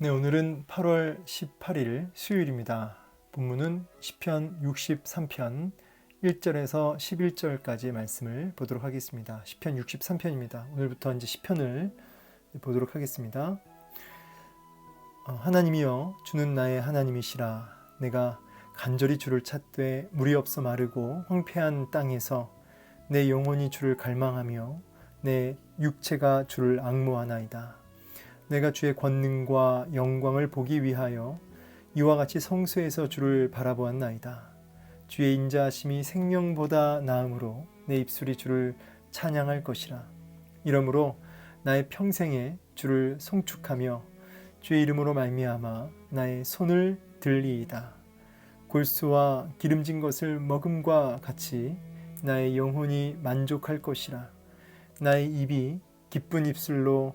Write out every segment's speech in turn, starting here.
네, 오늘은 8월 18일 수요일입니다. 본문은 시편 63편 1절에서 11절까지의 말씀을 보도록 하겠습니다. 시편 63편입니다. 오늘부터 이제 시편을 보도록 하겠습니다. 어, 하나님이여 주는 나의 하나님이시라 내가 간절히 주를 찾되 물이 없어 마르고 황폐한 땅에서 내 영혼이 주를 갈망하며 내 육체가 주를 악모하나이다. 내가 주의 권능과 영광을 보기 위하여 이와 같이 성수에서 주를 바라보았나이다. 주의 인자하심이 생명보다 나음으로 내 입술이 주를 찬양할 것이라. 이러므로 나의 평생에 주를 송축하며 주의 이름으로 말미암아 나의 손을 들리이다. 골수와 기름진 것을 먹음과 같이 나의 영혼이 만족할 것이라. 나의 입이 기쁜 입술로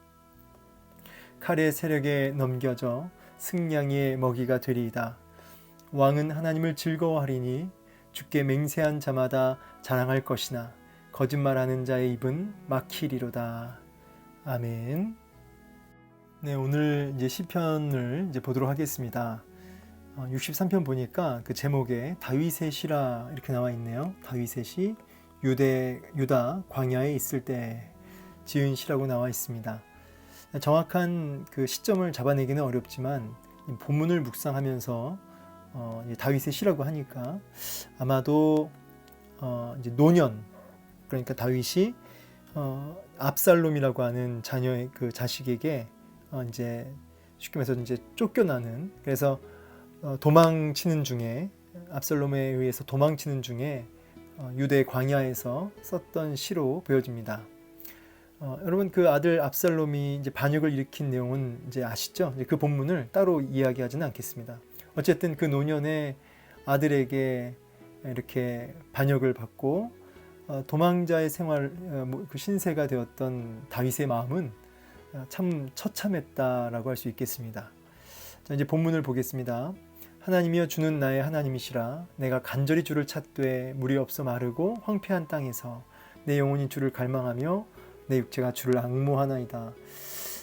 칼의 세력에 넘겨져 승냥이의 먹이가 되리이다. 왕은 하나님을 즐거워하리니 주께 맹세한 자마다 자랑할 것이나 거짓말하는 자의 입은 막히리로다. 아멘. 네, 오늘 이제 시편을 이제 보도록 하겠습니다. 63편 보니까 그 제목에 다윗의 시라 이렇게 나와 있네요. 다윗의 시 유대 유다 광야에 있을 때 지은 시라고 나와 있습니다. 정확한 그 시점을 잡아내기는 어렵지만 본문을 묵상하면서 어, 다윗의 시라고 하니까 아마도 어, 이제 노년 그러니까 다윗이 어, 압살롬이라고 하는 자녀의 그 자식에게 어, 이제 쉽게 말해서 이제 쫓겨나는 그래서 어, 도망치는 중에 압살롬에 의해서 도망치는 중에 어, 유대 광야에서 썼던 시로 보여집니다. 어, 여러분 그 아들 압살롬이 이제 반역을 일으킨 내용은 이제 아시죠? 이제 그 본문을 따로 이야기하지는 않겠습니다. 어쨌든 그 노년의 아들에게 이렇게 반역을 받고 어, 도망자의 생활 어, 뭐그 신세가 되었던 다윗의 마음은 어, 참 처참했다라고 할 수 있겠습니다. 자, 이제 본문을 보겠습니다. 하나님이여 주는 나의 하나님이시라 내가 간절히 주를 찾되 물이 없어 마르고 황폐한 땅에서 내 영혼이 주를 갈망하며 내 육체가 주를 악모하나이다.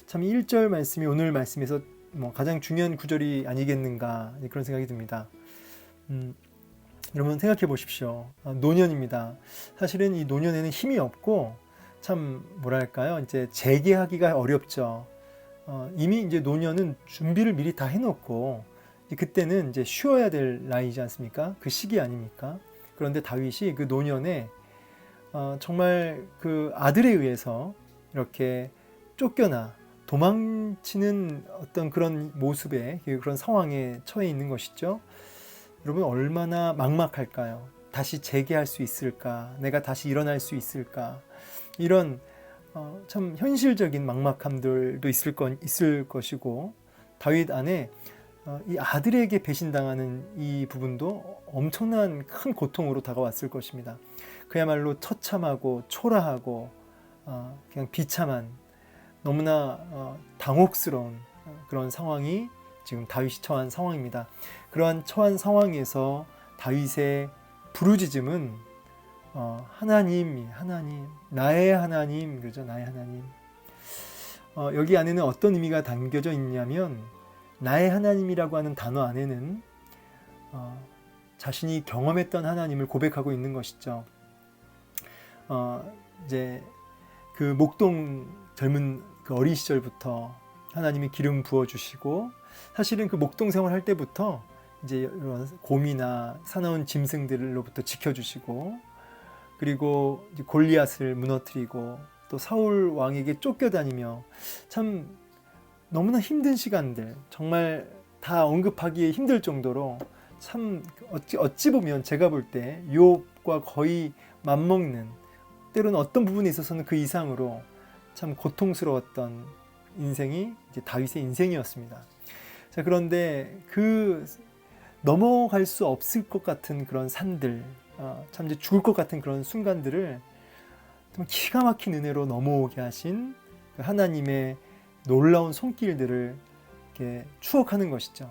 참 1절 말씀이 오늘 말씀에서 뭐 가장 중요한 구절이 아니겠는가 그런 생각이 듭니다. 음, 여러분 생각해 보십시오. 아, 노년입니다. 사실은 이 노년에는 힘이 없고 참 뭐랄까요? 이제 재개하기가 어렵죠. 어, 이미 이제 노년은 준비를 미리 다 해놓고 그때는 이제 쉬어야 될 나이지 않습니까? 그 시기 아닙니까? 그런데 다윗이 그 노년에 어, 정말 그 아들에 의해서 이렇게 쫓겨나 도망치는 어떤 그런 모습에 그런 상황에 처해 있는 것이죠. 여러분 얼마나 막막할까요? 다시 재개할 수 있을까? 내가 다시 일어날 수 있을까? 이런 어, 참 현실적인 막막함들도 있을 건 있을 것이고 다윗 안에 어, 이 아들에게 배신당하는 이 부분도 엄청난 큰 고통으로 다가왔을 것입니다. 그야말로 처참하고 초라하고 어, 그냥 비참한 너무나 어, 당혹스러운 어, 그런 상황이 지금 다윗이 처한 상황입니다. 그러한 처한 상황에서 다윗의 부르짖음은 어, 하나님, 하나님, 나의 하나님, 그죠? 나의 하나님. 어, 여기 안에는 어떤 의미가 담겨져 있냐면 나의 하나님이라고 하는 단어 안에는 어, 자신이 경험했던 하나님을 고백하고 있는 것이죠. 어, 이제 그 목동 젊은 그 어린 시절부터 하나님이 기름 부어 주시고 사실은 그 목동 생활 할 때부터 이제 이런 곰이나 사나운 짐승들로부터 지켜주시고 그리고 골리앗을 무너뜨리고 또 사울 왕에게 쫓겨다니며 참 너무나 힘든 시간들 정말 다 언급하기 힘들 정도로 참 어찌, 어찌 보면 제가 볼 때 유업과 거의 맞먹는 때로는 어떤 부분에 있어서는 그 이상으로 참 고통스러웠던 인생이 이제 다윗의 인생이었습니다. 자, 그런데 그 넘어갈 수 없을 것 같은 그런 산들, 어, 참 이제 죽을 것 같은 그런 순간들을 좀 기가 막힌 은혜로 넘어오게 하신 그 하나님의 놀라운 손길들을 이렇게 추억하는 것이죠.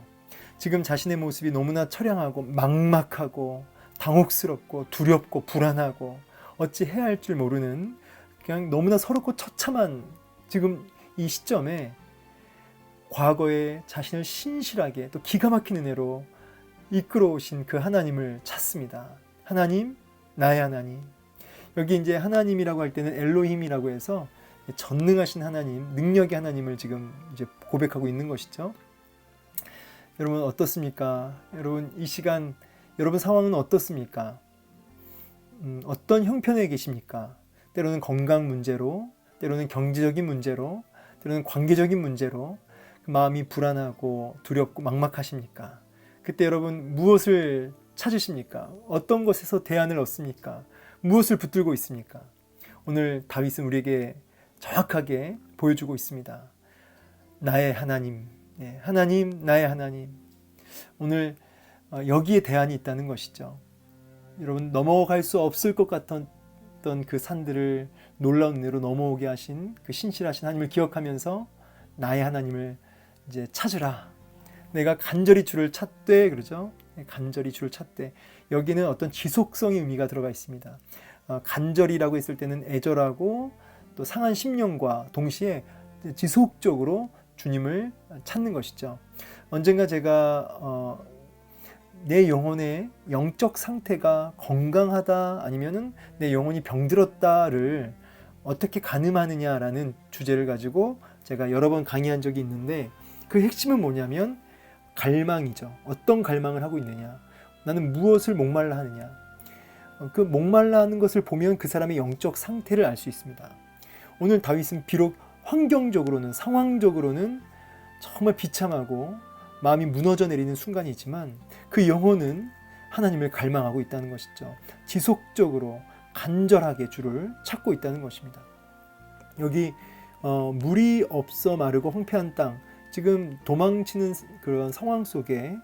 지금 자신의 모습이 너무나 처량하고 막막하고 당혹스럽고 두렵고 불안하고 어찌 해야 할 줄 모르는 그냥 너무나 서럽고 처참한 지금 이 시점에 과거에 자신을 신실하게 또 기가 막힌 은혜로 이끌어 오신 그 하나님을 찾습니다. 하나님, 나의 하나님. 여기 이제 하나님이라고 할 때는 엘로힘이라고 해서 전능하신 하나님, 능력의 하나님을 지금 이제 고백하고 있는 것이죠. 여러분 어떻습니까? 여러분 이 시간 여러분 상황은 어떻습니까? 음, 어떤 형편에 계십니까? 때로는 건강 문제로, 때로는 경제적인 문제로, 때로는 관계적인 문제로 그 마음이 불안하고 두렵고 막막하십니까? 그때 여러분 무엇을 찾으십니까? 어떤 것에서 대안을 얻습니까? 무엇을 붙들고 있습니까? 오늘 다윗은 우리에게 정확하게 보여주고 있습니다. 나의 하나님, 네, 하나님, 나의 하나님. 오늘 어, 여기에 대안이 있다는 것이죠. 여러분 넘어갈 수 없을 것 같던 그 산들을 놀라운 은혜로 넘어오게 하신 그 신실하신 하나님을 기억하면서 나의 하나님을 이제 찾으라. 내가 간절히 주를 찾되 그러죠. 간절히 주를 찾되 여기는 어떤 지속성의 의미가 들어가 있습니다. 어, 간절이라고 했을 때는 애절하고 또 상한 심령과 동시에 지속적으로 주님을 찾는 것이죠. 언젠가 제가 어, 내 영혼의 영적 상태가 건강하다 아니면은 내 영혼이 병들었다를 어떻게 가늠하느냐라는 주제를 가지고 제가 여러 번 강의한 적이 있는데 그 핵심은 뭐냐면 갈망이죠. 어떤 갈망을 하고 있느냐. 나는 무엇을 목말라 하느냐. 어, 그 목말라 하는 것을 보면 그 사람의 영적 상태를 알 수 있습니다. 오늘 다윗은 비록 환경적으로는 상황적으로는 정말 비참하고 마음이 무너져 내리는 순간이지만 그 영혼은 하나님을 갈망하고 있다는 것이죠. 지속적으로 간절하게 주를 찾고 있다는 것입니다. 여기 어, 물이 없어 마르고 황폐한 땅 지금 도망치는 그런 상황 속에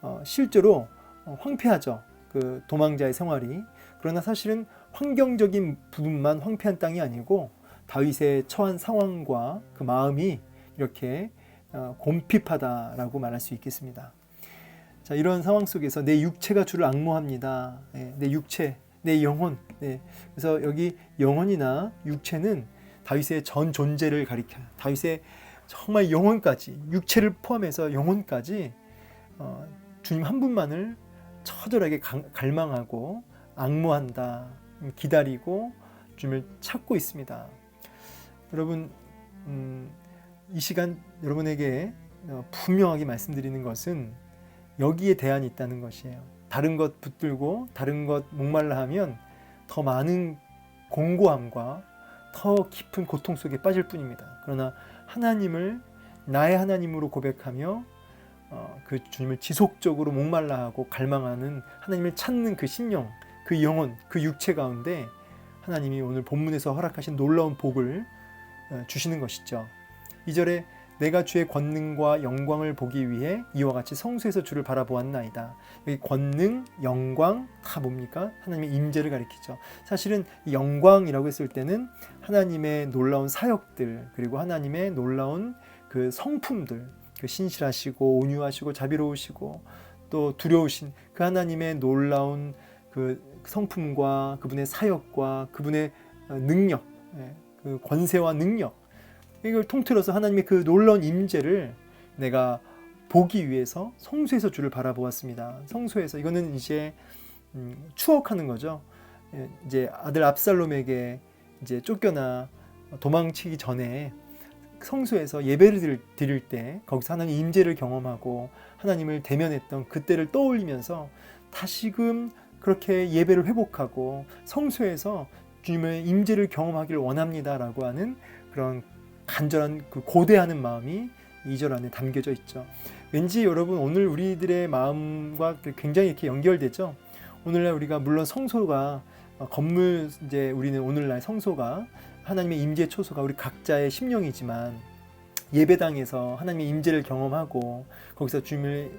어, 실제로 어, 황폐하죠. 그 도망자의 생활이 그러나 사실은 환경적인 부분만 황폐한 땅이 아니고 다윗의 처한 상황과 그 마음이 이렇게 어, 곰핍하다라고 말할 수 있겠습니다. 자, 이런 상황 속에서 내 육체가 주를 악모합니다. 네, 내 육체, 내 영혼. 네, 그래서 여기 영혼이나 육체는 다윗의 전 존재를 가리켜요. 다윗의 정말 영혼까지, 육체를 포함해서 영혼까지 어, 주님 한 분만을 처절하게 갈망하고 악모한다, 기다리고 주님을 찾고 있습니다. 여러분, 음, 이 시간 여러분에게 어, 분명하게 말씀드리는 것은 여기에 대안이 있다는 것이에요. 다른 것 붙들고 다른 것 목말라 하면 더 많은 공고함과 더 깊은 고통 속에 빠질 뿐입니다. 그러나 하나님을 나의 하나님으로 고백하며 어, 그 주님을 지속적으로 목말라 하고 갈망하는 하나님을 찾는 그 심령, 그 영혼, 그 육체 가운데 하나님이 오늘 본문에서 허락하신 놀라운 복을 어, 주시는 것이죠. 2절에 내가 주의 권능과 영광을 보기 위해 이와 같이 성수에서 주를 바라보았나이다. 여기 권능, 영광 다 뭡니까? 하나님의 임재를 가리키죠. 사실은 영광이라고 했을 때는 하나님의 놀라운 사역들 그리고 하나님의 놀라운 그 성품들, 그 신실하시고 온유하시고 자비로우시고 또 두려우신 그 하나님의 놀라운 그 성품과 그분의 사역과 그분의 능력, 예, 그 권세와 능력 이걸 통틀어서 하나님의 그 놀라운 임재를 내가 보기 위해서 성소에서 주를 바라보았습니다. 성소에서 이거는 이제 음, 추억하는 거죠. 예, 이제 아들 압살롬에게 이제 쫓겨나 도망치기 전에 성소에서 예배를 드릴 때 거기서 하나님 임재를 경험하고 하나님을 대면했던 그때를 떠올리면서 다시금 그렇게 예배를 회복하고 성소에서 주님의 임재를 경험하기를 원합니다라고 하는 그런 간절한 그 고대하는 마음이 2절 안에 담겨져 있죠. 왠지 여러분 오늘 우리들의 마음과 굉장히 이렇게 연결되죠. 오늘날 우리가 물론 성소가 어, 건물 이제 우리는 오늘날 성소가 하나님의 임재 초소가 우리 각자의 심령이지만 예배당에서 하나님의 임재를 경험하고 거기서 주님을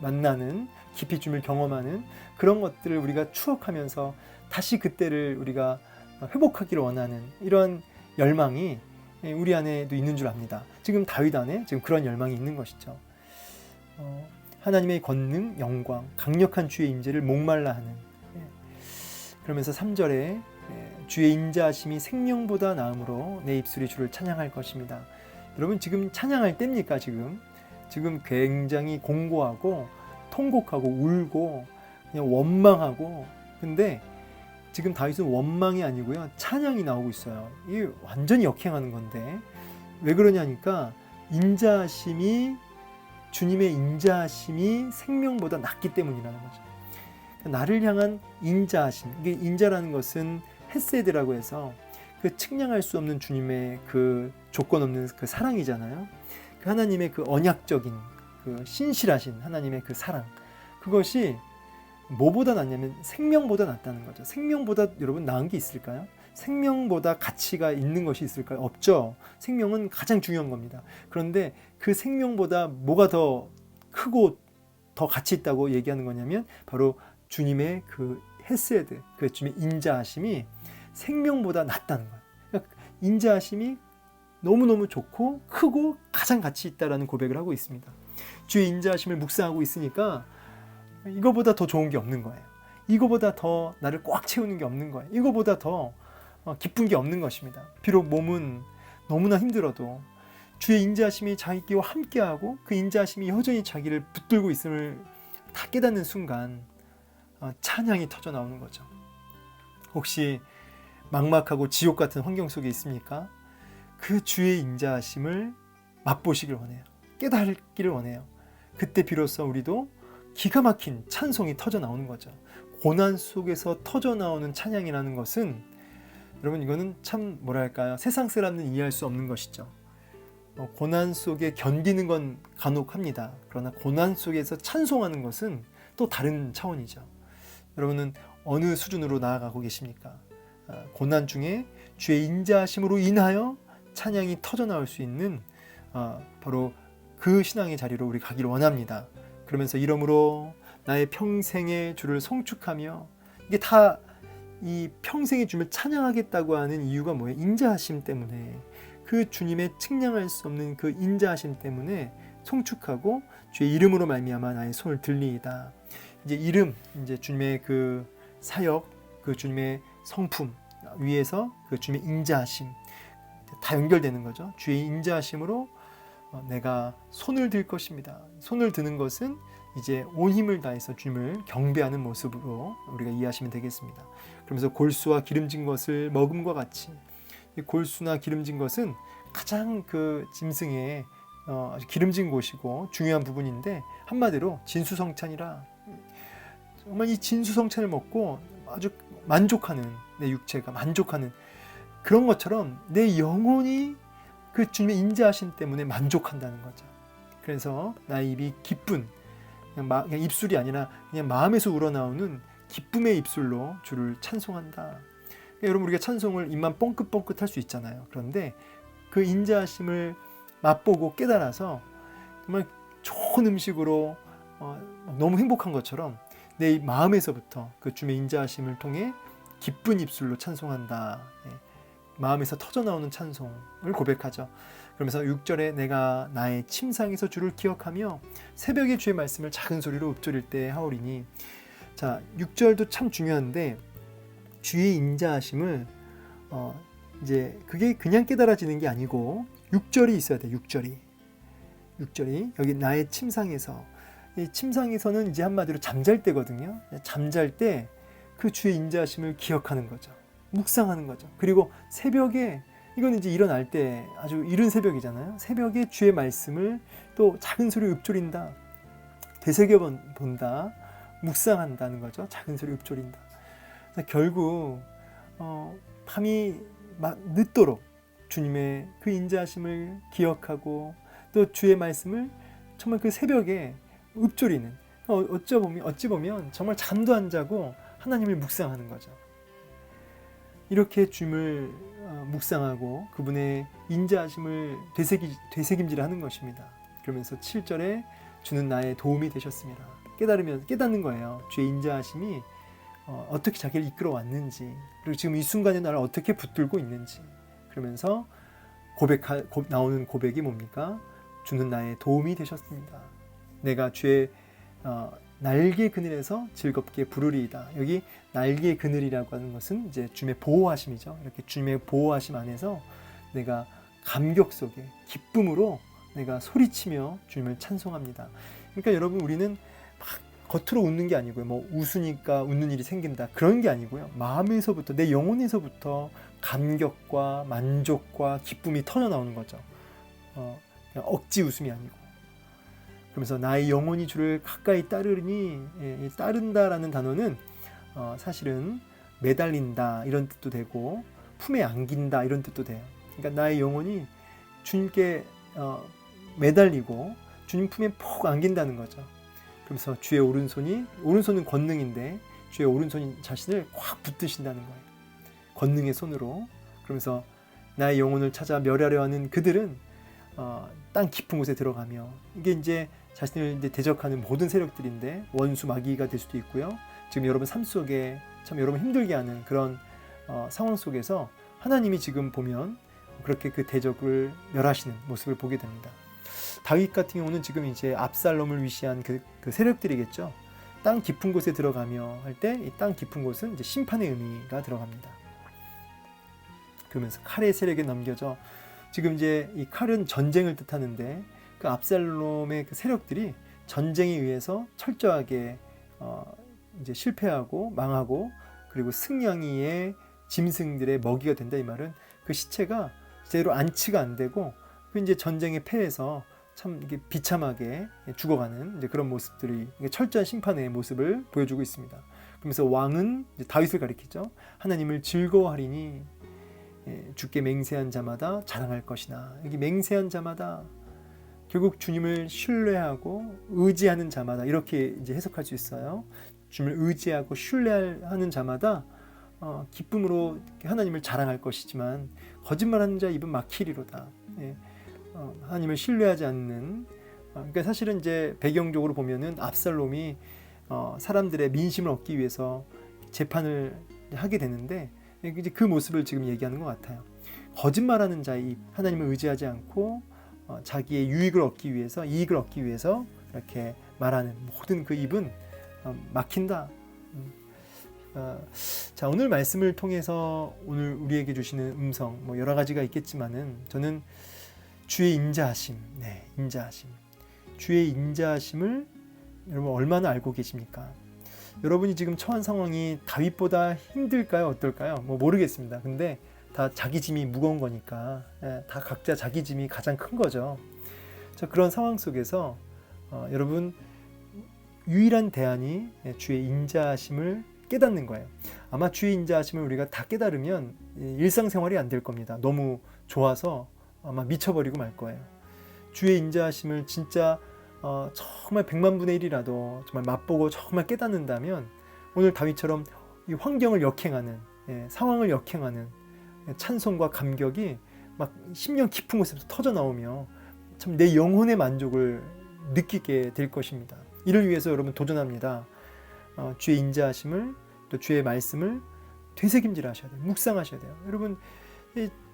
만나는 깊이 주님을 경험하는 그런 것들을 우리가 추억하면서 다시 그때를 우리가 회복하기를 원하는 이런 열망이 우리 안에도 있는 줄 압니다. 지금 다윗 안에 지금 그런 열망이 있는 것이죠. 어, 하나님의 권능, 영광, 강력한 주의 임재를 목말라 하는. 예. 그러면서 3절에 예, 주의 인자하심이 생명보다 나음으로 내 입술이 주를 찬양할 것입니다. 여러분 지금 찬양할 때입니까 지금? 지금 굉장히 공고하고 통곡하고 울고 그냥 원망하고 근데 지금 다윗은 원망이 아니고요 찬양이 나오고 있어요. 이게 완전히 역행하는 건데 왜 그러냐니까 인자하심이 주님의 인자하심이 생명보다 낫기 때문이라는 거죠. 나를 향한 인자하심. 이게 인자라는 것은 헤세드라고 해서 그 측량할 수 없는 주님의 그 조건 없는 그 사랑이잖아요. 그 하나님의 그 언약적인 그 신실하신 하나님의 그 사랑. 그것이 뭐보다 낫냐면 생명보다 낫다는 거죠. 생명보다 여러분 나은 게 있을까요? 생명보다 가치가 있는 것이 있을까요? 없죠. 생명은 가장 중요한 겁니다. 그런데 그 생명보다 뭐가 더 크고 더 가치 있다고 얘기하는 거냐면 바로 주님의 그 헤세드, 그 주님의 인자하심이 생명보다 낫다는 거예요. 그러니까 인자하심이 너무너무 좋고 크고 가장 가치 있다라는 고백을 하고 있습니다. 주의 인자하심을 묵상하고 있으니까 이거보다 더 좋은 게 없는 거예요. 이거보다 더 나를 꽉 채우는 게 없는 거예요. 이거보다 더 어, 기쁜 게 없는 것입니다. 비록 몸은 너무나 힘들어도 주의 인자하심이 자기와 함께하고 그 인자하심이 여전히 자기를 붙들고 있음을 다 깨닫는 순간 어, 찬양이 터져 나오는 거죠. 혹시 막막하고 지옥 같은 환경 속에 있습니까? 그 주의 인자하심을 맛보시길 원해요. 깨닫기를 원해요. 그때 비로소 우리도 기가 막힌 찬송이 터져 나오는 거죠. 고난 속에서 터져 나오는 찬양이라는 것은 여러분 이거는 참 뭐랄까요 세상 사람은 이해할 수 없는 것이죠. 어, 고난 속에 견디는 건 간혹 합니다. 그러나 고난 속에서 찬송하는 것은 또 다른 차원이죠. 여러분은 어느 수준으로 나아가고 계십니까? 아, 고난 중에 주의 인자하심으로 인하여 찬양이 터져 나올 수 있는 아, 바로 그 신앙의 자리로 우리 가기를 원합니다. 그러면서 이러므로 나의 평생의 주를 송축하며 이게 다 이 평생의 주님을 찬양하겠다고 하는 이유가 뭐예요? 인자하심 때문에 그 주님의 측량할 수 없는 그 인자하심 때문에 송축하고 주의 이름으로 말미암아 나의 손을 들리이다. 이제 이름 이제 주님의 그 사역 그 주님의 성품 위에서 그 주님의 인자하심 다 연결되는 거죠. 주의 인자하심으로 어, 내가 손을 들 것입니다. 손을 드는 것은 이제 온 힘을 다해서 주님을 경배하는 모습으로 우리가 이해하시면 되겠습니다. 그러면서 골수와 기름진 것을 먹음과 같이 골수나 기름진 것은 가장 그 짐승의 어, 기름진 곳이고 중요한 부분인데 한마디로 진수성찬이라 정말 이 진수성찬을 먹고 아주 만족하는 내 육체가 만족하는 그런 것처럼 내 영혼이 그 주님의 인자하심 때문에 만족한다는 거죠. 그래서 나의 입이 기쁜 그냥, 마, 그냥 입술이 아니라 그냥 마음에서 우러나오는 기쁨의 입술로 주를 찬송한다. 그러니까 여러분 우리가 찬송을 입만 뻥긋뻥긋 할수 있잖아요. 그런데 그 인자하심을 맛보고 깨달아서 정말 좋은 음식으로 어, 너무 행복한 것처럼 내 마음에서부터 그 주의 인자하심을 통해 기쁜 입술로 찬송한다. 예. 마음에서 터져 나오는 찬송을 고백하죠. 그러면서 6절에 내가 나의 침상에서 주를 기억하며 새벽에 주의 말씀을 작은 소리로 읊조릴 때 하오리니. 자 6절도 참 중요한데 주의 인자하심을 어 이제 그게 그냥 깨달아지는 게 아니고 6절이 있어야 돼 6절이. 6절이 여기 나의 침상에서. 이 침상에서는 이제 한마디로 잠잘 때거든요. 잠잘 때 그 주의 인자하심을 기억하는 거죠 묵상하는 거죠. 그리고 새벽에 이건 이제 일어날 때 아주 이른 새벽이잖아요. 새벽에 주의 말씀을 또 작은 소리로 읊조린다. 되새겨 본다. 묵상한다는 거죠. 작은 소리 읊조린다. 결국 어, 밤이 막 늦도록 주님의 그 인자하심을 기억하고 또 주의 말씀을 정말 그 새벽에 읊조리는 어, 어찌 보면 정말 잠도 안 자고 하나님을 묵상하는 거죠. 이렇게 주님을 어, 묵상하고 그분의 인자하심을 되새기, 되새김질하는 것입니다. 그러면서 7절에 주는 나의 도움이 되셨습니다. 깨달으면 깨닫는 거예요. 주의 인자하심이 어, 어떻게 자기를 이끌어 왔는지 그리고 지금 이 순간에 나를 어떻게 붙들고 있는지 그러면서 고백 나오는 고백이 뭡니까? 주는 나의 도움이 되셨습니다. 내가 주의 어, 날개 그늘에서 즐겁게 부르리이다. 여기 날개 그늘이라고 하는 것은 이제 주님의 보호하심이죠. 이렇게 주님의 보호하심 안에서 내가 감격 속에 기쁨으로 내가 소리치며 주님을 찬송합니다. 그러니까 여러분 우리는 막 겉으로 웃는 게 아니고요. 뭐 웃으니까 웃는 일이 생긴다. 그런 게 아니고요. 마음에서부터 내 영혼에서부터 감격과 만족과 기쁨이 터져 나오는 거죠. 어, 억지 웃음이 아니고. 그러면서 나의 영혼이 주를 가까이 따르니 예, 따른다라는 단어는 어, 사실은 매달린다 이런 뜻도 되고 품에 안긴다 이런 뜻도 돼요. 그러니까 나의 영혼이 주님께 어, 매달리고 주님 품에 푹 안긴다는 거죠. 그래서 주의 오른손이 오른손은 권능인데 주의 오른손이 자신을 꽉 붙드신다는 거예요. 권능의 손으로 그러면서 나의 영혼을 찾아 멸하려 하는 그들은 어, 땅 깊은 곳에 들어가며 이게 이제 자신을 이제 대적하는 모든 세력들인데 원수 마귀가 될 수도 있고요. 지금 여러분 삶 속에 참 여러분 힘들게 하는 그런 어, 상황 속에서 하나님이 지금 보면 그렇게 그 대적을 멸하시는 모습을 보게 됩니다. 다윗 같은 경우는 지금 이제 압살롬을 위시한 그, 그 세력들이겠죠. 땅 깊은 곳에 들어가며 할 때 이 땅 깊은 곳은 이제 심판의 의미가 들어갑니다. 그러면서 칼의 세력에 넘겨져 지금 이제 이 칼은 전쟁을 뜻하는데 그 압살롬의 그 세력들이 전쟁에 의해서 철저하게 어 이제 실패하고 망하고 그리고 승냥이의 짐승들의 먹이가 된다 이 말은 그 시체가 제대로 안치가 안 되고 그 이제 전쟁에 패해서 참 이게 비참하게 죽어가는 이제 그런 모습들이 철저한 심판의 모습을 보여주고 있습니다. 그러면서 왕은 다윗을 가리키죠. 하나님을 즐거워하리니 예, 주께 맹세한 자마다 자랑할 것이나 여기 맹세한 자마다 결국 주님을 신뢰하고 의지하는 자마다 이렇게 이제 해석할 수 있어요. 주님을 의지하고 신뢰하는 자마다 어, 기쁨으로 하나님을 자랑할 것이지만 거짓말하는 자 입은 막히리로다. 예. 어, 하나님을 신뢰하지 않는 어, 그러니까 사실은 이제 배경적으로 보면은 압살롬이 어, 사람들의 민심을 얻기 위해서 재판을 하게 되는데 이제 그 모습을 지금 얘기하는 것 같아요. 거짓말하는 자이 하나님을 의지하지 않고 어, 자기의 유익을 얻기 위해서 이익을 얻기 위해서 이렇게 말하는 모든 그 입은 어, 막힌다. 음. 어, 자 오늘 말씀을 통해서 오늘 우리에게 주시는 음성 뭐 여러 가지가 있겠지만은 저는 주의 인자하심, 네 인자하심, 주의 인자하심을 여러분 얼마나 알고 계십니까? 여러분이 지금 처한 상황이 다윗보다 힘들까요? 어떨까요? 뭐 모르겠습니다. 근데 다 자기 짐이 무거운 거니까 예, 다 각자 자기 짐이 가장 큰 거죠. 자, 그런 상황 속에서 어, 여러분 유일한 대안이 예, 주의 인자하심을 깨닫는 거예요. 아마 주의 인자하심을 우리가 다 깨달으면 일상생활이 안 될 겁니다. 너무 좋아서 아마 미쳐버리고 말 거예요. 주의 인자하심을 진짜 어, 정말 백만 분의 일이라도 정말 맛보고 정말 깨닫는다면 오늘 다윗처럼 이 환경을 역행하는 예, 상황을 역행하는 예, 찬송과 감격이 막 심령 깊은 곳에서 터져 나오며 참 내 영혼의 만족을 느끼게 될 것입니다. 이를 위해서 여러분 도전합니다. 어, 주의 인자하심을 또 주의 말씀을 되새김질 하셔야 돼요. 묵상하셔야 돼요. 여러분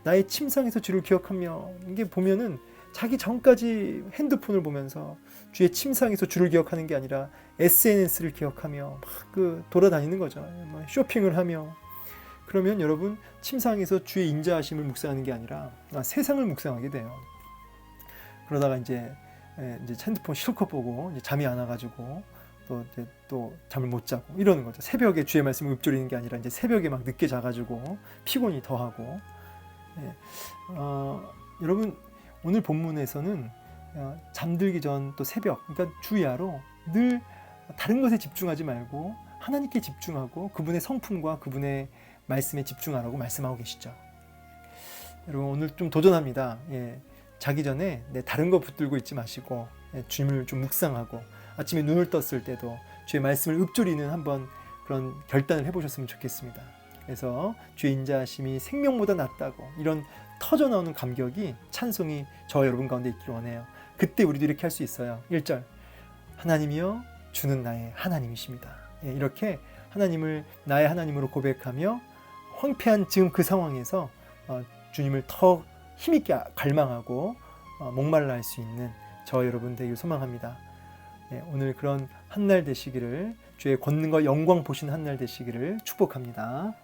나의 침상에서 주를 기억하며 이게 보면은 자기 전까지 핸드폰을 보면서 주의 침상에서 주를 기억하는 게 아니라 SNS를 기억하며 막 그 돌아다니는 거죠. 뭐 쇼핑을 하며 그러면 여러분 침상에서 주의 인자하심을 묵상하는 게 아니라 아, 세상을 묵상하게 돼요. 그러다가 이제 예, 이제 핸드폰 실컷 보고 잠이 안 와가지고 또 이제 또 잠을 못 자고 이러는 거죠. 새벽에 주의 말씀을 읊조리는 게 아니라 이제 새벽에 막 늦게 자가지고 피곤이 더하고 예. 어, 여러분 오늘 본문에서는 어, 잠들기 전 또 새벽, 그러니까 주야로 늘 다른 것에 집중하지 말고 하나님께 집중하고 그분의 성품과 그분의 말씀에 집중하라고 말씀하고 계시죠. 여러분 오늘 좀 도전합니다. 예, 자기 전에 네, 다른 거 붙들고 있지 마시고 예, 주님을 좀 묵상하고 아침에 눈을 떴을 때도 주의 말씀을 읊조리는 한번 그런 결단을 해보셨으면 좋겠습니다. 그래서 주의 인자하심이 생명보다 낫다고 이런 터져 나오는 감격이 찬송이 저 여러분 가운데 있기를 원해요. 그때 우리도 이렇게 할 수 있어요. 1절 하나님이여 주는 나의 하나님이십니다. 예, 이렇게 하나님을 나의 하나님으로 고백하며 황폐한 지금 그 상황에서 어, 주님을 더 힘있게 갈망하고 어, 목말라 할 수 있는 저 여러분 되길 소망합니다. 예, 오늘 그런 한 날 되시기를 주의 권능과 영광 보신 한 날 되시기를 축복합니다.